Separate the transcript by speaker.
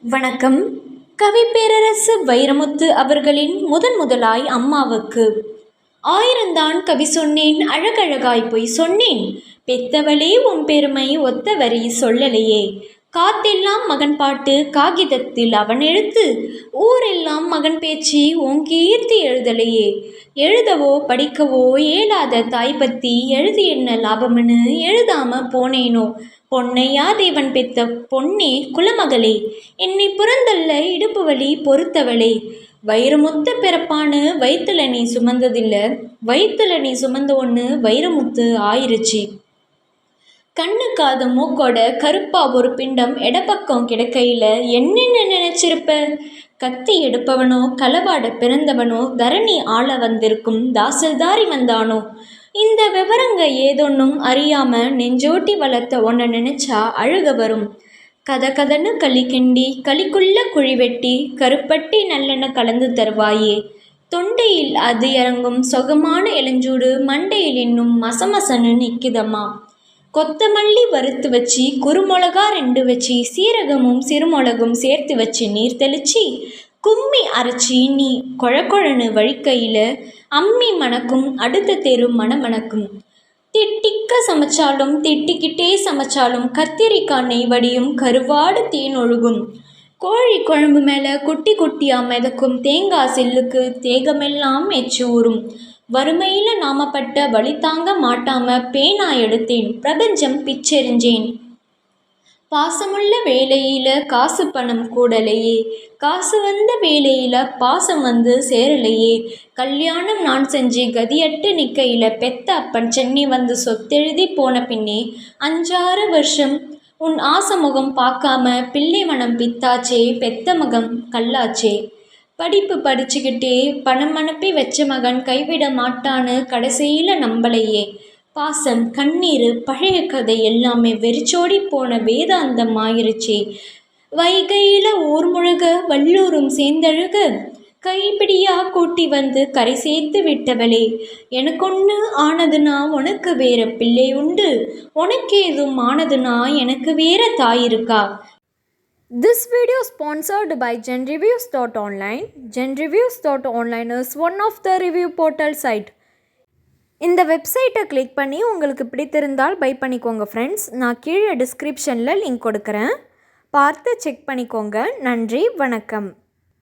Speaker 1: வணக்கம். கவி பேரரசு வைரமுத்து அவர்களின் முதன் முதலாய் அம்மாவுக்கு. ஆயிரந்தான் கவி சொன்னேன் அழகழகாய் போய் சொன்னேன். பெத்தவளே உன் பெருமை ஒத்தவரி சொல்லலையே. காத்தெல்லாம் மகன் பாட்டு காகிதத்தில் அவன் எழுத்து. ஊரெல்லாம் மகன் பேச்சு உன் கீர்த்தி எழுதலையே. எழுதவோ படிக்கவோ இயலாத தாய் பத்தி எழுதி என்ன லாபம்னு எழுதாம போனேனோ. பொன்னையா தேவன் பெத்த பொன்னே குலமகளே. என்னை புறந்தல்ல இடுப்பு வலி பொறுத்தவளே. வைரமுத்து பிறப்பான்னு வயிற்றுல நீ சுமந்ததில்ல. வயிற்றுல நீ சுமந்த ஒன்று வைரமுத்து ஆயிருச்சு. கண்ணு காது மூக்கோட கருப்பா ஒரு பிண்டம் எடப்பக்கம் கிடக்கையில் என்னென்ன நினைச்சிருப்ப? கத்தி எடுப்பவனோ களவாட பிறந்தவனோ தரணி ஆள வந்திருக்கும் தாசில்தாரி வந்தானோ? இந்த விவரங்க ஏதொன்னும் அறியாம நெஞ்சோட்டி வளர்த்த உன்னை நினைச்சா அழுக வரும். கத கதன்னு களி கிண்டி களிக்குள்ள குழி வெட்டி கருப்பட்டி நல்லெண்ண கலந்து தருவாயே. தொண்டையில் அது இறங்கும் சொகமான இளஞ்சூடு மண்டையில் இன்னும் மசமசன்னு நிற்குதம்மா கொத்தமல்லி வறுத்து வச்சு குறுமிளகா ரெண்டு வச்சு சீரகமும் சிறுமிளகும் சேர்த்து வச்சு நீர் தெளித்து கும்மி அரைச்சி நீ கொழக்கொழன்னு வழிக்கையில் அம்மி மணக்கும் அடுத்த தெரு மணமணக்கும் திட்டிக்க சமைச்சாலும் திட்டிக்கிட்டே சமைச்சாலும் கத்திரிக்காய் நெய் வடியும் கருவாடு தேன் ஒழுகும். கோழி குழம்பு மேலே குட்டி குட்டியாக மிதக்கும் தேங்காய் சில்லுக்கு தேகமெல்லாம் எச்சு ஊறும். வறுமையில் நாமப்பட்ட வழி தாங்க மாட்டாம பேனா எடுத்தேன் பிரபஞ்சம் பிச்செறிஞ்சேன். பாசமுள்ள வேலையில் காசு பணம் கூடலையே காசு வந்த வேலையில் பாசம் வந்து சேரலையே. கல்யாணம் நான் செஞ்சு கதியட்டு நிக்கையில பெத்த அப்பன் சென்னி வந்து சொத்தெழுதி போன பின்னே அஞ்சாறு வருஷம் உன் ஆசமுகம் பார்க்காம பிள்ளை மனம் பித்தாச்சே பெத்த மகம் கல்லாச்சே. படிப்பு படிச்சுக்கிட்டே பணம் அனுப்பி வச்ச மகன் கைவிட மாட்டான்னு கடைசியில் நம்பலையே. பாசம் கண்ணீர் பழைய கதை எல்லாமே வெறிச்சோடி போன வேதாந்தம் ஆயிருச்சே. வைகையில் ஊர் முழுக வல்லூரும் சேர்ந்தழுக. கைப்பிடியா கூட்டி வந்து கரை சேர்த்து விட்டவளே. எனக்கொன்று ஆனதுனா உனக்கு வேற பிள்ளை உண்டு. உனக்கேதும் ஆனதுனா எனக்கு வேற தாய் இருக்கா?
Speaker 2: This video sponsored by GenReviews.online. GenReviews.online is one of the review portal site. இந்த வெப்சைட்டை கிளிக் பண்ணி உங்களுக்கு பிடித்திருந்தால் பை பண்ணிக்கோங்க ஃப்ரெண்ட்ஸ் நான் கீழே டிஸ்கிரிப்ஷனில் லிங்க் கொடுக்குறேன் பார்த்து செக் பண்ணிக்கோங்க நன்றி வணக்கம்